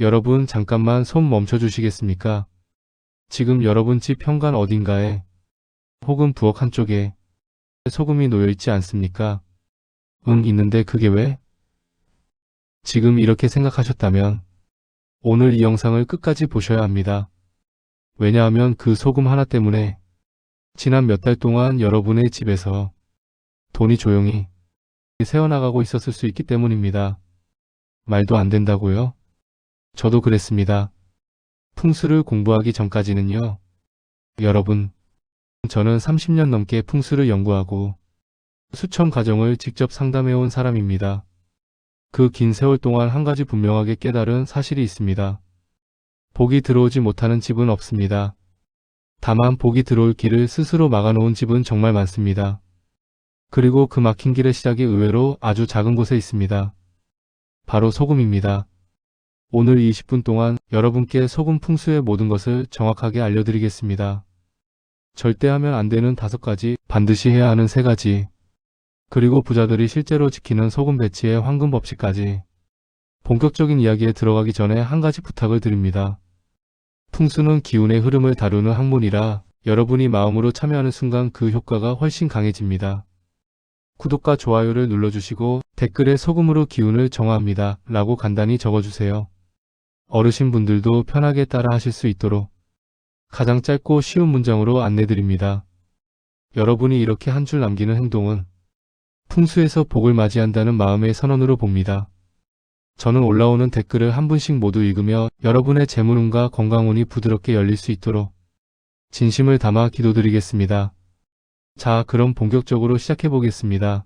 여러분 잠깐만 손 멈춰 주시겠습니까? 지금 여러분 집 현관 어딘가에 혹은 부엌 한쪽에 소금이 놓여 있지 않습니까? 응, 있는데 그게 왜? 지금 이렇게 생각하셨다면 오늘 이 영상을 끝까지 보셔야 합니다. 왜냐하면 그 소금 하나 때문에 지난 몇 달 동안 여러분의 집에서 돈이 조용히 새어나가고 있었을 수 있기 때문입니다. 말도 안 된다고요? 저도 그랬습니다. 풍수를 공부하기 전까지는요. 여러분, 저는 30년 넘게 풍수를 연구하고 수천 가정을 직접 상담해온 사람입니다. 그 긴 세월 동안 한 가지 분명하게 깨달은 사실이 있습니다. 복이 들어오지 못하는 집은 없습니다. 다만 복이 들어올 길을 스스로 막아놓은 집은 정말 많습니다. 그리고 그 막힌 길의 시작이 의외로 아주 작은 곳에 있습니다. 바로 소금입니다. 오늘 20분 동안 여러분께 소금 풍수의 모든 것을 정확하게 알려드리겠습니다. 절대 하면 안 되는 다섯 가지, 반드시 해야 하는 세 가지, 그리고 부자들이 실제로 지키는 소금 배치의 황금 법칙까지. 본격적인 이야기에 들어가기 전에 한 가지 부탁을 드립니다. 풍수는 기운의 흐름을 다루는 학문이라 여러분이 마음으로 참여하는 순간 그 효과가 훨씬 강해집니다. 구독과 좋아요를 눌러주시고 댓글에 소금으로 기운을 정화합니다 라고 간단히 적어주세요. 어르신분들도 편하게 따라 하실 수 있도록 가장 짧고 쉬운 문장으로 안내드립니다. 여러분이 이렇게 한 줄 남기는 행동은 풍수에서 복을 맞이한다는 마음의 선언으로 봅니다. 저는 올라오는 댓글을 한 분씩 모두 읽으며 여러분의 재물운과 건강운이 부드럽게 열릴 수 있도록 진심을 담아 기도드리겠습니다. 자, 그럼 본격적으로 시작해 보겠습니다.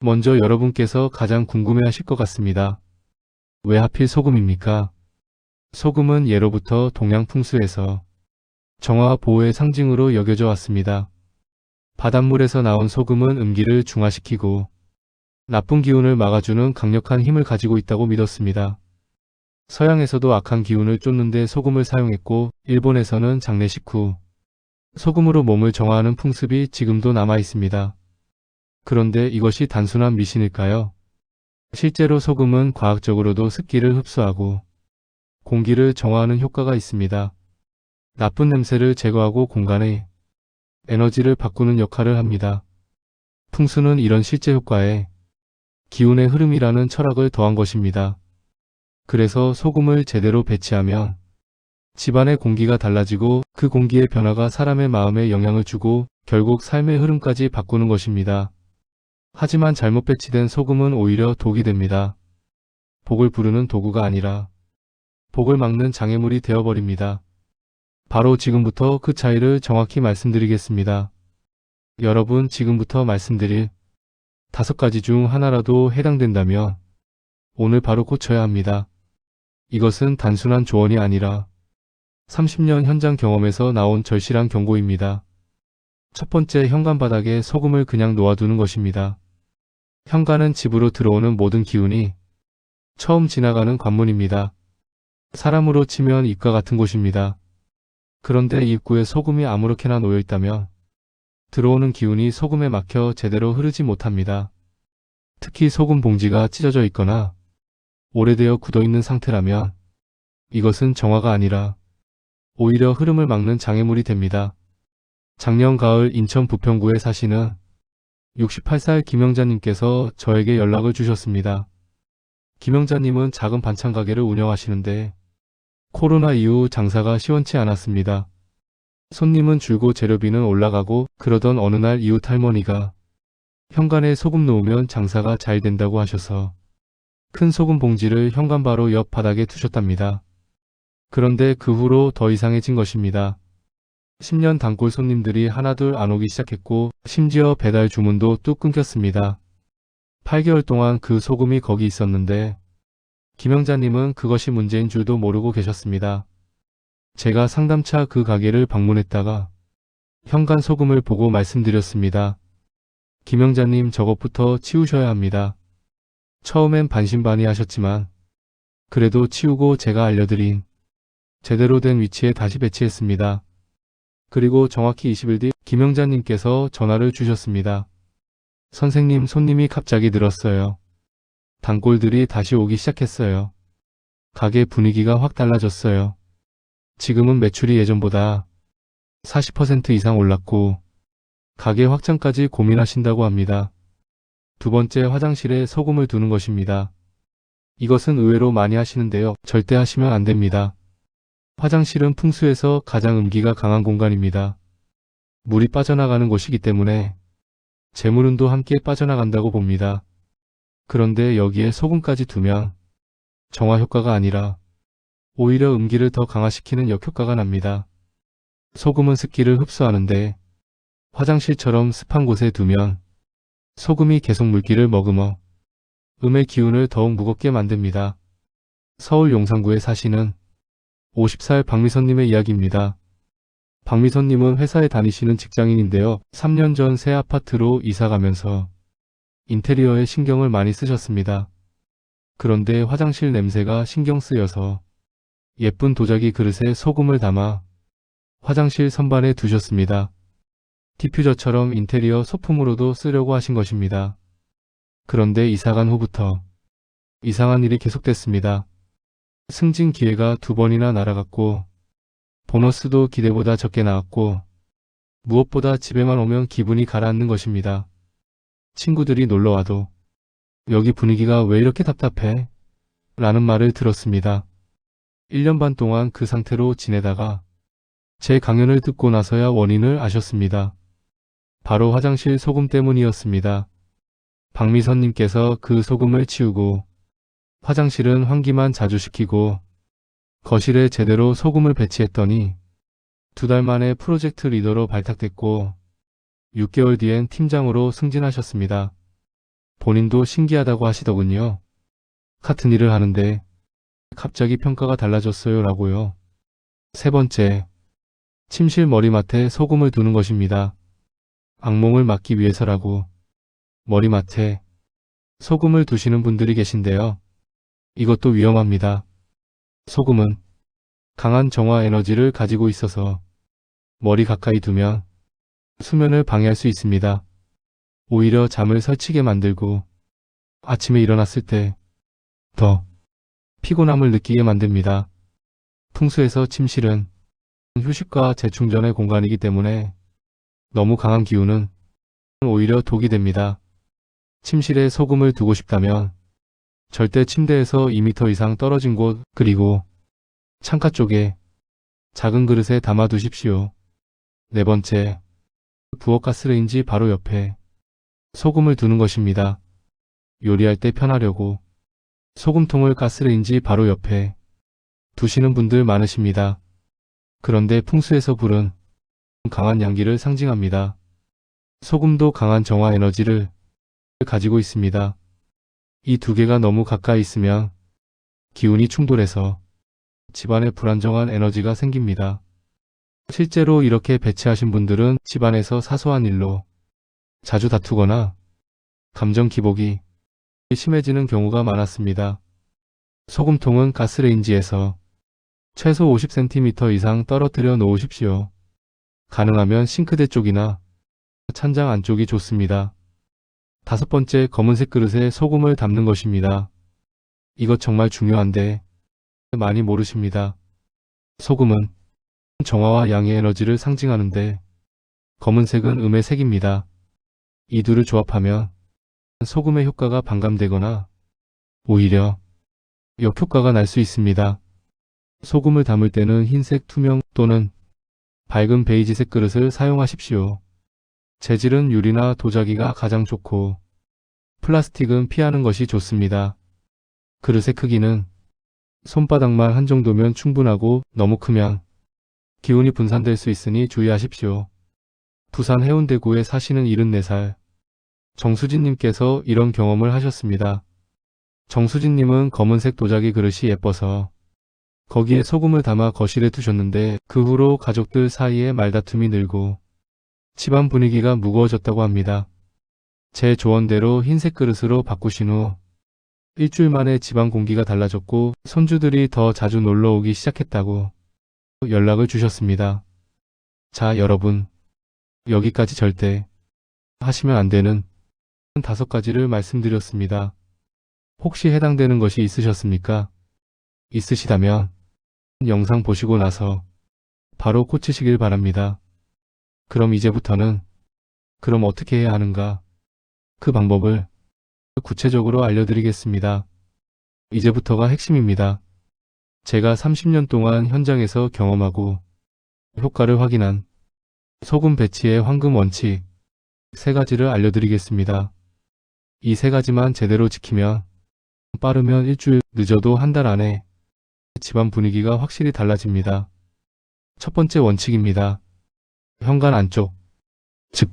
먼저 여러분께서 가장 궁금해 하실 것 같습니다. 왜 하필 소금입니까? 소금은 예로부터 동양 풍수에서 정화와 보호의 상징으로 여겨져 왔습니다. 바닷물에서 나온 소금은 음기를 중화시키고 나쁜 기운을 막아주는 강력한 힘을 가지고 있다고 믿었습니다. 서양에서도 악한 기운을 쫓는데 소금을 사용했고 일본에서는 장례식 후 소금으로 몸을 정화하는 풍습이 지금도 남아 있습니다. 그런데 이것이 단순한 미신일까요? 실제로 소금은 과학적으로도 습기를 흡수하고 공기를 정화하는 효과가 있습니다. 나쁜 냄새를 제거하고 공간의 에너지를 바꾸는 역할을 합니다. 풍수는 이런 실제 효과에 기운의 흐름이라는 철학을 더한 것입니다. 그래서 소금을 제대로 배치하면 집안의 공기가 달라지고 그 공기의 변화가 사람의 마음에 영향을 주고 결국 삶의 흐름까지 바꾸는 것입니다. 하지만 잘못 배치된 소금은 오히려 독이 됩니다. 복을 부르는 도구가 아니라 복을 막는 장애물이 되어버립니다. 바로 지금부터 그 차이를 정확히 말씀드리겠습니다. 여러분 지금부터 말씀드릴 다섯 가지 중 하나라도 해당된다면 오늘 바로 고쳐야 합니다. 이것은 단순한 조언이 아니라 30년 현장 경험에서 나온 절실한 경고입니다. 첫 번째 현관 바닥에 소금을 그냥 놓아두는 것입니다. 현관은 집으로 들어오는 모든 기운이 처음 지나가는 관문입니다. 사람으로 치면 입과 같은 곳입니다. 그런데 입구에 소금이 아무렇게나 놓여 있다면 들어오는 기운이 소금에 막혀 제대로 흐르지 못합니다. 특히 소금 봉지가 찢어져 있거나 오래되어 굳어 있는 상태라면 이것은 정화가 아니라 오히려 흐름을 막는 장애물이 됩니다. 작년 가을 인천 부평구에 사시는 68살 김영자님께서 저에게 연락을 주셨습니다. 김영자님은 작은 반찬 가게를 운영하시는데 코로나 이후 장사가 시원치 않았습니다. 손님은 줄고 재료비는 올라가고 그러던 어느 날 이웃 할머니가 현관에 소금 놓으면 장사가 잘 된다고 하셔서 큰 소금 봉지를 현관 바로 옆 바닥에 두셨답니다. 그런데 그 후로 더 이상해진 것입니다. 10년 단골 손님들이 하나둘 안 오기 시작했고 심지어 배달 주문도 뚝 끊겼습니다. 8개월 동안 그 소금이 거기 있었는데 김영자님은 그것이 문제인 줄도 모르고 계셨습니다. 제가 상담차 그 가게를 방문했다가 현관 소금을 보고 말씀드렸습니다. 김영자님 저것부터 치우셔야 합니다. 처음엔 반신반의 하셨지만 그래도 치우고 제가 알려드린 제대로 된 위치에 다시 배치했습니다. 그리고 정확히 20일 뒤 김영자님께서 전화를 주셨습니다. 선생님 손님이 갑자기 늘었어요. 단골들이 다시 오기 시작했어요. 가게 분위기가 확 달라졌어요. 지금은 매출이 예전보다 40% 이상 올랐고 가게 확장까지 고민하신다고 합니다. 두 번째 화장실에 소금을 두는 것입니다. 이것은 의외로 많이 하시는데요. 절대 하시면 안 됩니다. 화장실은 풍수에서 가장 음기가 강한 공간입니다. 물이 빠져나가는 곳이기 때문에 재물운도 함께 빠져나간다고 봅니다. 그런데 여기에 소금까지 두면 정화 효과가 아니라 오히려 음기를 더 강화시키는 역효과가 납니다. 소금은 습기를 흡수하는데 화장실처럼 습한 곳에 두면 소금이 계속 물기를 머금어 음의 기운을 더욱 무겁게 만듭니다. 서울 용산구에 사시는 50살 박미선님의 이야기입니다. 박미선님은 회사에 다니시는 직장인인데요. 3년 전 새 아파트로 이사 가면서 인테리어에 신경을 많이 쓰셨습니다. 그런데 화장실 냄새가 신경 쓰여서 예쁜 도자기 그릇에 소금을 담아 화장실 선반에 두셨습니다. 디퓨저처럼 인테리어 소품으로도 쓰려고 하신 것입니다. 그런데 이사간 후부터 이상한 일이 계속됐습니다. 승진 기회가 두 번이나 날아갔고 보너스도 기대보다 적게 나왔고 무엇보다 집에만 오면 기분이 가라앉는 것입니다. 친구들이 놀러와도 여기 분위기가 왜 이렇게 답답해? 라는 말을 들었습니다. 1년 반 동안 그 상태로 지내다가 제 강연을 듣고 나서야 원인을 아셨습니다. 바로 화장실 소금 때문이었습니다. 박미선님께서 그 소금을 치우고 화장실은 환기만 자주 시키고 거실에 제대로 소금을 배치했더니 두 달 만에 프로젝트 리더로 발탁됐고 6개월 뒤엔 팀장으로 승진하셨습니다. 본인도 신기하다고 하시더군요. 같은 일을 하는데 갑자기 평가가 달라졌어요 라고요. 세 번째, 침실 머리맡에 소금을 두는 것입니다. 악몽을 막기 위해서라고 머리맡에 소금을 두시는 분들이 계신데요. 이것도 위험합니다. 소금은 강한 정화 에너지를 가지고 있어서 머리 가까이 두면 수면을 방해할 수 있습니다. 오히려 잠을 설치게 만들고 아침에 일어났을 때 더 피곤함을 느끼게 만듭니다. 풍수에서 침실은 휴식과 재충전의 공간이기 때문에 너무 강한 기운은 오히려 독이 됩니다. 침실에 소금을 두고 싶다면 절대 침대에서 2m 이상 떨어진 곳 그리고 창가 쪽에 작은 그릇에 담아 두십시오. 네 번째, 부엌 가스레인지 바로 옆에 소금을 두는 것입니다. 요리할 때 편하려고 소금통을 가스레인지 바로 옆에 두시는 분들 많으십니다. 그런데 풍수에서 불은 강한 양기를 상징합니다. 소금도 강한 정화 에너지를 가지고 있습니다. 이 두 개가 너무 가까이 있으면 기운이 충돌해서 집안에 불안정한 에너지가 생깁니다. 실제로 이렇게 배치하신 분들은 집안에서 사소한 일로 자주 다투거나 감정 기복이 심해지는 경우가 많았습니다. 소금통은 가스레인지에서 최소 50cm 이상 떨어뜨려 놓으십시오. 가능하면 싱크대 쪽이나 찬장 안쪽이 좋습니다. 다섯 번째 검은색 그릇에 소금을 담는 것입니다. 이것 정말 중요한데 많이 모르십니다. 소금은 정화와 양의 에너지를 상징하는데 검은색은 음의 색입니다. 이 둘을 조합하면 소금의 효과가 반감되거나 오히려 역효과가 날 수 있습니다. 소금을 담을 때는 흰색 투명 또는 밝은 베이지색 그릇을 사용하십시오. 재질은 유리나 도자기가 가장 좋고 플라스틱은 피하는 것이 좋습니다. 그릇의 크기는 손바닥만 한 정도면 충분하고 너무 크면 기운이 분산될 수 있으니 주의하십시오. 부산 해운대구에 사시는 74살 정수진님께서 이런 경험을 하셨습니다. 정수진님은 검은색 도자기 그릇이 예뻐서 거기에 소금을 담아 거실에 두셨는데 그 후로 가족들 사이에 말다툼이 늘고 집안 분위기가 무거워졌다고 합니다. 제 조언대로 흰색 그릇으로 바꾸신 후 일주일 만에 집안 공기가 달라졌고 손주들이 더 자주 놀러 오기 시작했다고 연락을 주셨습니다. 자, 여러분. 여기까지 절대 하시면 안 되는 다섯 가지를 말씀드렸습니다. 혹시 해당되는 것이 있으셨습니까? 있으시다면 영상 보시고 나서 바로 꽂히시길 바랍니다. 그럼 이제부터는 그럼 어떻게 해야 하는가? 그 방법을 구체적으로 알려드리겠습니다. 이제부터가 핵심입니다. 제가 30년 동안 현장에서 경험하고 효과를 확인한 소금 배치의 황금 원칙 세 가지를 알려드리겠습니다. 이 세 가지만 제대로 지키면 빠르면 일주일, 늦어도 한 달 안에 집안 분위기가 확실히 달라집니다. 첫 번째 원칙입니다. 현관 안쪽, 즉,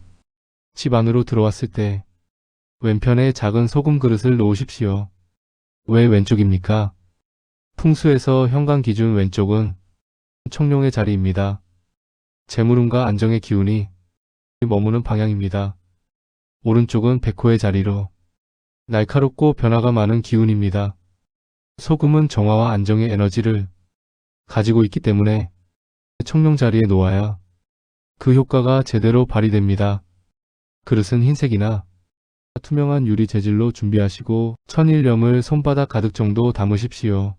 집 안으로 들어왔을 때 왼편에 작은 소금 그릇을 놓으십시오. 왜 왼쪽입니까? 풍수에서 현관 기준 왼쪽은 청룡의 자리입니다. 재물운과 안정의 기운이 머무는 방향입니다. 오른쪽은 백호의 자리로 날카롭고 변화가 많은 기운입니다. 소금은 정화와 안정의 에너지를 가지고 있기 때문에 청룡 자리에 놓아야 그 효과가 제대로 발휘됩니다. 그릇은 흰색이나 투명한 유리 재질로 준비하시고 천일염을 손바닥 가득 정도 담으십시오.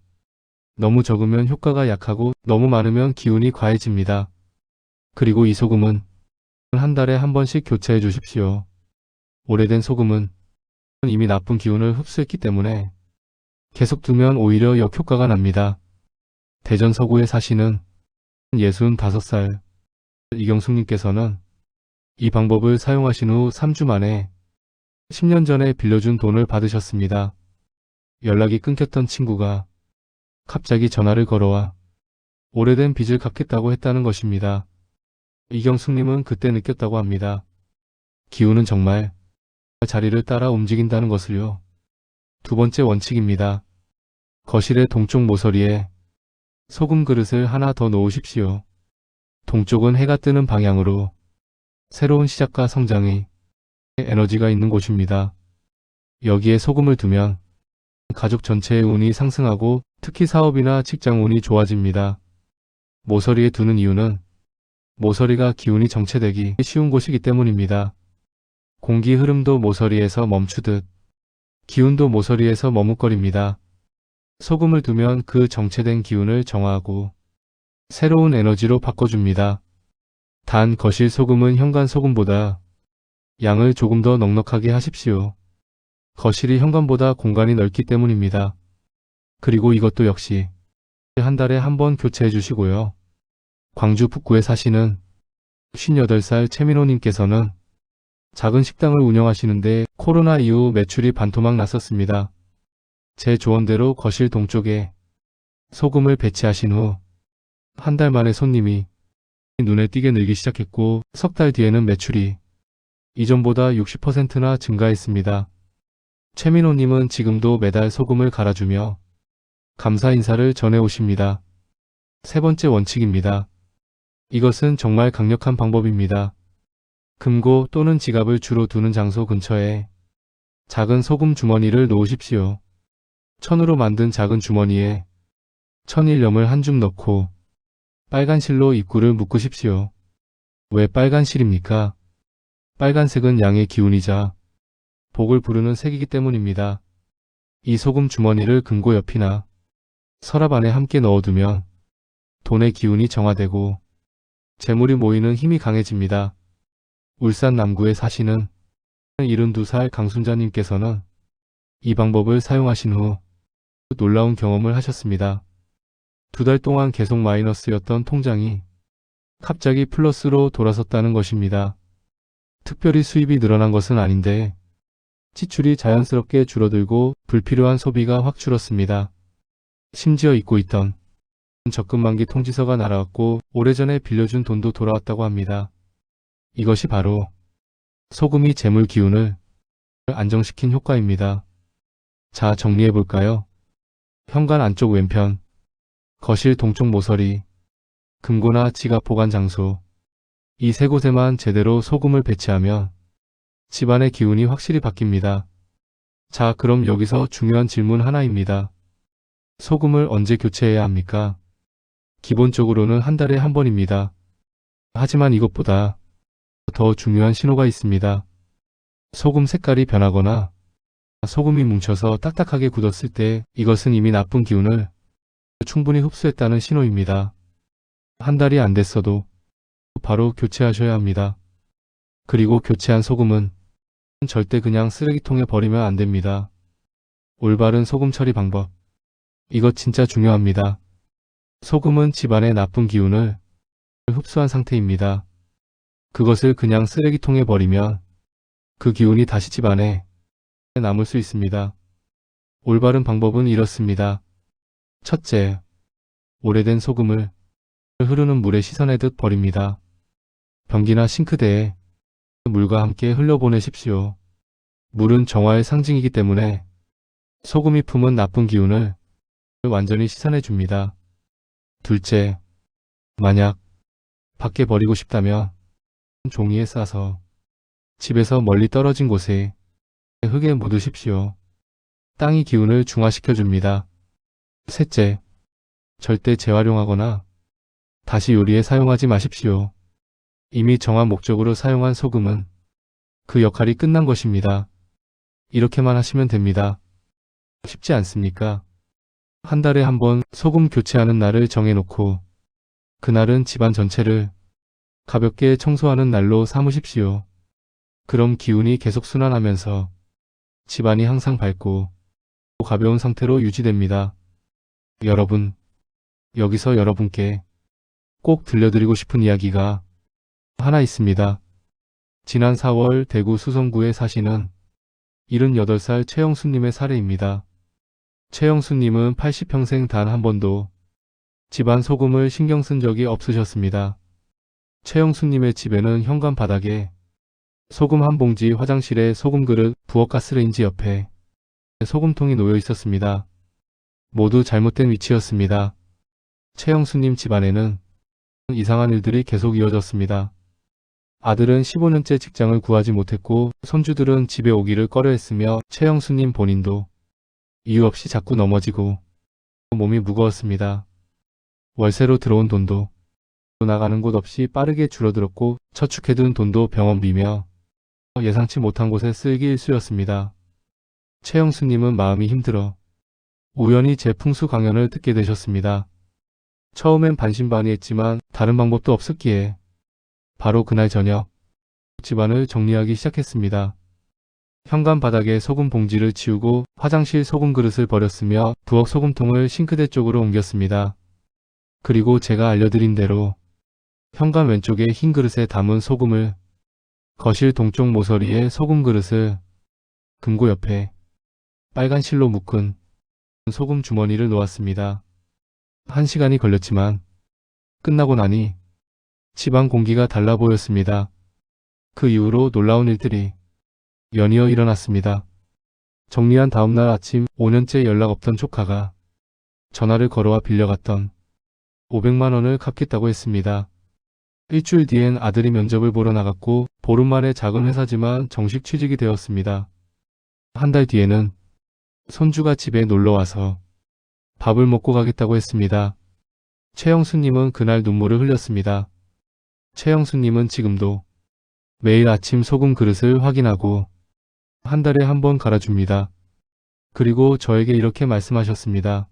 너무 적으면 효과가 약하고 너무 많으면 기운이 과해집니다. 그리고 이 소금은 한 달에 한 번씩 교체해 주십시오. 오래된 소금은 이미 나쁜 기운을 흡수했기 때문에 계속 두면 오히려 역효과가 납니다. 대전 서구에 사시는 65살 이경숙님께서는 이 방법을 사용하신 후 3주 만에 10년 전에 빌려준 돈을 받으셨습니다. 연락이 끊겼던 친구가 갑자기 전화를 걸어와 오래된 빚을 갚겠다고 했다는 것입니다. 이경숙님은 그때 느꼈다고 합니다. 기운은 정말 자리를 따라 움직인다는 것을요. 두 번째 원칙입니다. 거실의 동쪽 모서리에 소금 그릇을 하나 더 놓으십시오. 동쪽은 해가 뜨는 방향으로 새로운 시작과 성장의 에너지가 있는 곳입니다. 여기에 소금을 두면 가족 전체의 운이 상승하고 특히 사업이나 직장 운이 좋아집니다. 모서리에 두는 이유는 모서리가 기운이 정체되기 쉬운 곳이기 때문입니다. 공기 흐름도 모서리에서 멈추듯 기운도 모서리에서 머뭇거립니다. 소금을 두면 그 정체된 기운을 정화하고 새로운 에너지로 바꿔줍니다. 단 거실 소금은 현관 소금보다 양을 조금 더 넉넉하게 하십시오. 거실이 현관보다 공간이 넓기 때문입니다. 그리고 이것도 역시 한 달에 한 번 교체해 주시고요. 광주 북구에 사시는 58살 최민호님께서는 작은 식당을 운영하시는데 코로나 이후 매출이 반토막 났었습니다. 제 조언대로 거실 동쪽에 소금을 배치하신 후 한 달 만에 손님이 눈에 띄게 늘기 시작했고 석 달 뒤에는 매출이 이전보다 60%나 증가했습니다. 최민호님은 지금도 매달 소금을 갈아주며 감사 인사를 전해 오십니다. 세 번째 원칙입니다. 이것은 정말 강력한 방법입니다. 금고 또는 지갑을 주로 두는 장소 근처에 작은 소금 주머니를 놓으십시오. 천으로 만든 작은 주머니에 천일염을 한 줌 넣고 빨간 실로 입구를 묶으십시오. 왜 빨간 실입니까? 빨간색은 양의 기운이자 복을 부르는 색이기 때문입니다. 이 소금 주머니를 금고 옆이나 서랍 안에 함께 넣어두면 돈의 기운이 정화되고 재물이 모이는 힘이 강해집니다. 울산 남구에 사시는 72살 강순자님께서는 이 방법을 사용하신 후 놀라운 경험을 하셨습니다. 두 달 동안 계속 마이너스였던 통장이 갑자기 플러스로 돌아섰다는 것입니다. 특별히 수입이 늘어난 것은 아닌데 지출이 자연스럽게 줄어들고 불필요한 소비가 확 줄었습니다. 심지어 잊고 있던 적금 만기 통지서가 날아왔고 오래전에 빌려준 돈도 돌아왔다고 합니다. 이것이 바로 소금이 재물 기운을 안정시킨 효과입니다. 자, 정리해 볼까요? 현관 안쪽 왼편, 거실 동쪽 모서리, 금고나 지갑 보관 장소, 이 세 곳에만 제대로 소금을 배치하면 집안의 기운이 확실히 바뀝니다. 자, 그럼 여기서 중요한 질문 하나입니다. 소금을 언제 교체해야 합니까? 기본적으로는 한 달에 한 번입니다. 하지만 이것보다 더 중요한 신호가 있습니다. 소금 색깔이 변하거나 소금이 뭉쳐서 딱딱하게 굳었을 때 이것은 이미 나쁜 기운을 충분히 흡수했다는 신호입니다. 한 달이 안 됐어도 바로 교체하셔야 합니다. 그리고 교체한 소금은 절대 그냥 쓰레기통에 버리면 안 됩니다. 올바른 소금 처리 방법. 이것 진짜 중요합니다. 소금은 집안의 나쁜 기운을 흡수한 상태입니다. 그것을 그냥 쓰레기통에 버리면 그 기운이 다시 집안에 남을 수 있습니다. 올바른 방법은 이렇습니다. 첫째, 오래된 소금을 흐르는 물에 씻어내듯 버립니다. 변기나 싱크대에 물과 함께 흘려보내십시오. 물은 정화의 상징이기 때문에 소금이 품은 나쁜 기운을 완전히 씻어내 줍니다. 둘째, 만약 밖에 버리고 싶다면 종이에 싸서 집에서 멀리 떨어진 곳에 흙에 묻으십시오. 땅이 기운을 중화시켜 줍니다. 셋째, 절대 재활용하거나 다시 요리에 사용하지 마십시오. 이미 정한 목적으로 사용한 소금은 그 역할이 끝난 것입니다. 이렇게만 하시면 됩니다. 쉽지 않습니까? 한 달에 한 번 소금 교체하는 날을 정해놓고 그날은 집안 전체를 가볍게 청소하는 날로 삼으십시오. 그럼 기운이 계속 순환하면서 집안이 항상 밝고 가벼운 상태로 유지됩니다. 여러분, 여기서 여러분께 꼭 들려드리고 싶은 이야기가 하나 있습니다. 지난 4월 대구 수성구에 사시는 78살 최영수님의 사례입니다. 최영수님은 80평생 단 한 번도 집안 소금을 신경 쓴 적이 없으셨습니다. 최영수님의 집에는 현관 바닥에 소금 한 봉지 화장실에 소금 그릇 부엌 가스레인지 옆에 소금통이 놓여 있었습니다. 모두 잘못된 위치였습니다. 최영수님 집안에는 이상한 일들이 계속 이어졌습니다. 아들은 15년째 직장을 구하지 못했고 손주들은 집에 오기를 꺼려했으며 최영수님 본인도 이유 없이 자꾸 넘어지고 몸이 무거웠습니다. 월세로 들어온 돈도 나가는 곳 없이 빠르게 줄어들었고 저축해둔 돈도 병원비며 예상치 못한 곳에 쓸기 일쑤였습니다. 최영수님은 마음이 힘들어 우연히 제 풍수 강연을 듣게 되셨습니다. 처음엔 반신반의했지만 다른 방법도 없었기에 바로 그날 저녁 집안을 정리하기 시작했습니다. 현관 바닥에 소금 봉지를 치우고 화장실 소금 그릇을 버렸으며 부엌 소금통을 싱크대 쪽으로 옮겼습니다. 그리고 제가 알려드린 대로 현관 왼쪽에 흰 그릇에 담은 소금을 거실 동쪽 모서리에 소금 그릇을 금고 옆에 빨간 실로 묶은 소금 주머니를 놓았습니다. 한 시간이 걸렸지만 끝나고 나니 집안 공기가 달라 보였습니다. 그 이후로 놀라운 일들이 연이어 일어났습니다. 정리한 다음날 아침 5년째 연락 없던 조카가 전화를 걸어와 빌려갔던 500만 원을 갚겠다고 했습니다. 일주일 뒤엔 아들이 면접을 보러 나갔고 보름 만에 작은 회사지만 정식 취직이 되었습니다. 한 달 뒤에는 손주가 집에 놀러와서 밥을 먹고 가겠다고 했습니다. 최영수님은 그날 눈물을 흘렸습니다. 최영수님은 지금도 매일 아침 소금 그릇을 확인하고 한 달에 한 번 갈아줍니다. 그리고 저에게 이렇게 말씀하셨습니다.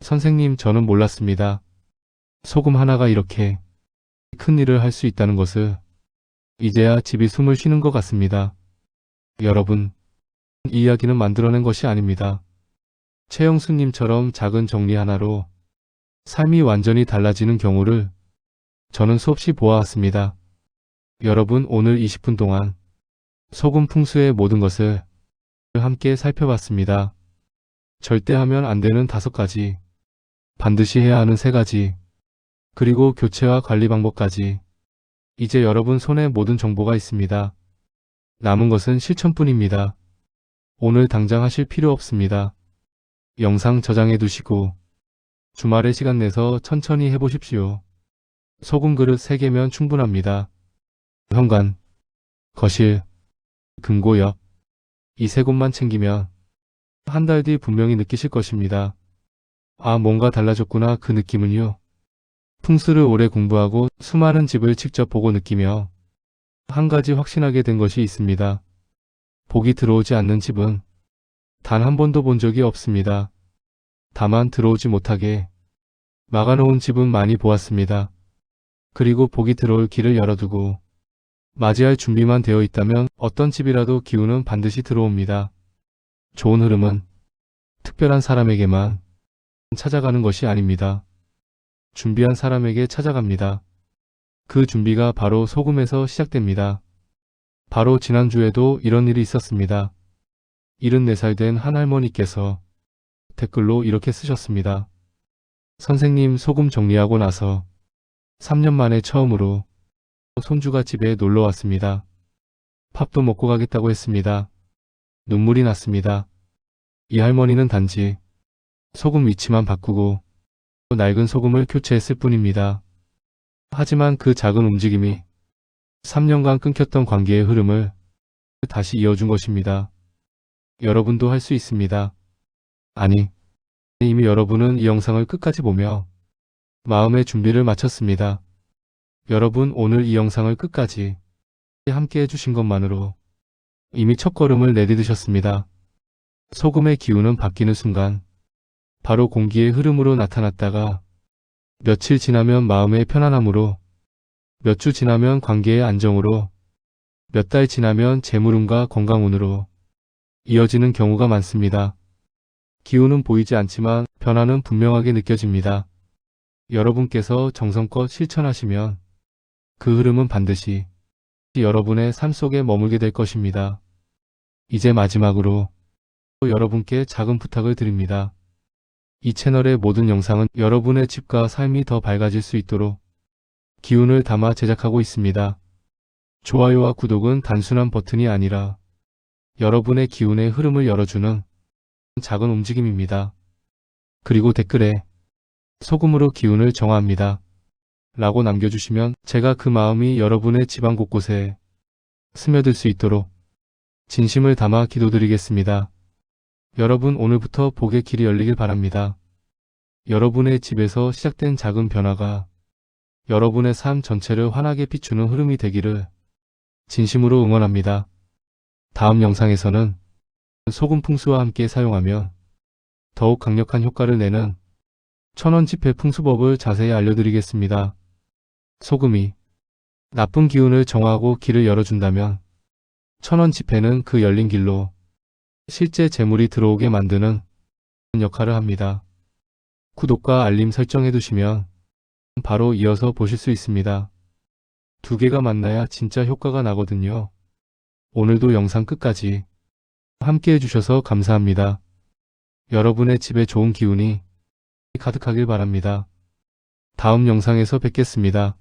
선생님 저는 몰랐습니다. 소금 하나가 이렇게 큰 일을 할 수 있다는 것을 이제야 집이 숨을 쉬는 것 같습니다. 여러분, 이 이야기는 만들어낸 것이 아닙니다. 최영수님처럼 작은 정리 하나로 삶이 완전히 달라지는 경우를 저는 수없이 보아왔습니다. 여러분 오늘 20분 동안 소금 풍수의 모든 것을 함께 살펴봤습니다. 절대 하면 안 되는 다섯 가지, 반드시 해야 하는 세 가지, 그리고 교체와 관리 방법까지. 이제 여러분 손에 모든 정보가 있습니다. 남은 것은 실천뿐입니다. 오늘 당장 하실 필요 없습니다. 영상 저장해 두시고 주말에 시간 내서 천천히 해보십시오. 소금 그릇 3개면 충분합니다. 현관, 거실, 금고 옆, 이세 곳만 챙기면 한 달 뒤 분명히 느끼실 것입니다. 아 뭔가 달라졌구나 그 느낌은요. 풍수를 오래 공부하고 수많은 집을 직접 보고 느끼며 한 가지 확신하게 된 것이 있습니다. 복이 들어오지 않는 집은 단 한 번도 본 적이 없습니다. 다만 들어오지 못하게 막아놓은 집은 많이 보았습니다. 그리고 복이 들어올 길을 열어두고 맞이할 준비만 되어 있다면 어떤 집이라도 기운은 반드시 들어옵니다. 좋은 흐름은 특별한 사람에게만 찾아가는 것이 아닙니다. 준비한 사람에게 찾아갑니다. 그 준비가 바로 소금에서 시작됩니다. 바로 지난주에도 이런 일이 있었습니다. 74살 된 한 할머니께서 댓글로 이렇게 쓰셨습니다. 선생님 소금 정리하고 나서 3년 만에 처음으로 손주가 집에 놀러 왔습니다. 밥도 먹고 가겠다고 했습니다. 눈물이 났습니다. 이 할머니는 단지 소금 위치만 바꾸고 낡은 소금을 교체했을 뿐입니다. 하지만 그 작은 움직임이 3년간 끊겼던 관계의 흐름을 다시 이어준 것입니다. 여러분도 할 수 있습니다. 아니, 이미 여러분은 이 영상을 끝까지 보며 마음의 준비를 마쳤습니다. 여러분 오늘 이 영상을 끝까지 함께 해주신 것만으로 이미 첫걸음을 내디드셨습니다. 소금의 기운은 바뀌는 순간 바로 공기의 흐름으로 나타났다가 며칠 지나면 마음의 편안함으로 몇 주 지나면 관계의 안정으로 몇 달 지나면 재물운과 건강운으로 이어지는 경우가 많습니다. 기운은 보이지 않지만 변화는 분명하게 느껴집니다. 여러분께서 정성껏 실천하시면 그 흐름은 반드시 여러분의 삶 속에 머물게 될 것입니다. 이제 마지막으로 여러분께 작은 부탁을 드립니다. 이 채널의 모든 영상은 여러분의 집과 삶이 더 밝아질 수 있도록 기운을 담아 제작하고 있습니다. 좋아요와 구독은 단순한 버튼이 아니라 여러분의 기운의 흐름을 열어주는 작은 움직임입니다. 그리고 댓글에 소금으로 기운을 정화합니다. 라고 남겨주시면 제가 그 마음이 여러분의 집안 곳곳에 스며들 수 있도록 진심을 담아 기도드리겠습니다. 여러분 오늘부터 복의 길이 열리길 바랍니다. 여러분의 집에서 시작된 작은 변화가 여러분의 삶 전체를 환하게 비추는 흐름이 되기를 진심으로 응원합니다. 다음 영상에서는 소금 풍수와 함께 사용하면 더욱 강력한 효과를 내는 천원 지폐 풍수법을 자세히 알려드리겠습니다. 소금이 나쁜 기운을 정하고 길을 열어준다면 천원 지폐는 그 열린 길로 실제 재물이 들어오게 만드는 역할을 합니다. 구독과 알림 설정해 두시면 바로 이어서 보실 수 있습니다. 두 개가 만나야 진짜 효과가 나거든요. 오늘도 영상 끝까지 함께 해주셔서 감사합니다. 여러분의 집에 좋은 기운이 가득하길 바랍니다. 다음 영상에서 뵙겠습니다.